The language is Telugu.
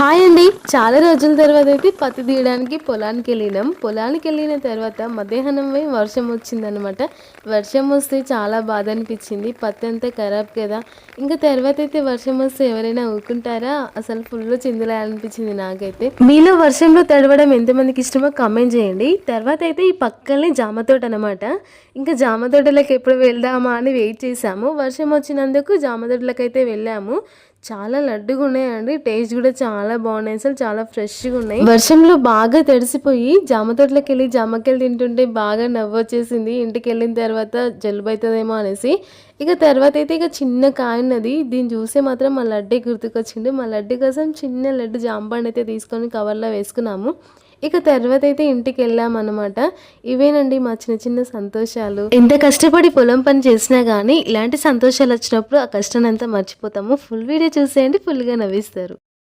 హాయ్ అండి. చాలా రోజుల తర్వాత అయితే పత్తి తీయడానికి పొలానికి వెళ్ళినాం. పొలానికి వెళ్ళిన తర్వాత మధ్యాహ్నం వర్షం వచ్చిందనమాట వర్షం వస్తే చాలా బాధ అనిపించింది. పత్తి అంతా ఖరాబ్ కదా. ఇంకా తర్వాత అయితే వర్షం వస్తే ఎవరైనా ఊరుకుంటారా? అసలు ఫుల్ చిందులా అనిపించింది నాకైతే. మీలో వర్షంలో తడవడం ఎంతమందికి ఇష్టమో కమెంట్ చేయండి. తర్వాత అయితే ఈ పక్కనే జామ తోట అనమాట ఇంకా జామ తోటలకు ఎప్పుడు వెళ్దామా అని వెయిట్ చేసాము వర్షం వచ్చినందుకు జామ తోటలకు అయితే వెళ్ళాము. చాలా లడ్డుగా ఉన్నాయండి. టేస్ట్ కూడా చాలా బాగున్నాయి. అసలు చాలా ఫ్రెష్గా ఉన్నాయి. వర్షంలో బాగా తడిసిపోయి జామ తోటలోకి వెళ్ళి జామకాయలు తింటుంటే బాగా నవ్వు వచ్చేసింది. ఇంటికి వెళ్ళిన తర్వాత జలుబు అవుతుందేమో అనేసి. ఇక తర్వాత అయితే ఇక చిన్న కాయ ఉన్నది దీన్ని చూస్తే మాత్రం మా లడ్డే గుర్తుకొచ్చిండు మా లడ్డు కోసం చిన్న లడ్డు జాంపండు అయితే తీసుకొని కవర్లో వేసుకున్నాము. ఇక తర్వాత అయితే ఇంటికి వెళ్ళామన్నమాట ఇవేనండి మా చిన్న చిన్న సంతోషాలు. ఎంత కష్టపడి పొలం పని చేసినా కానీ ఇలాంటి సంతోషాలు వచ్చినప్పుడు ఆ కష్టాన్ని అంతా మర్చిపోతాము. ఫుల్ వీడియో చూసేయండి ఫుల్గా నవ్విస్తారు.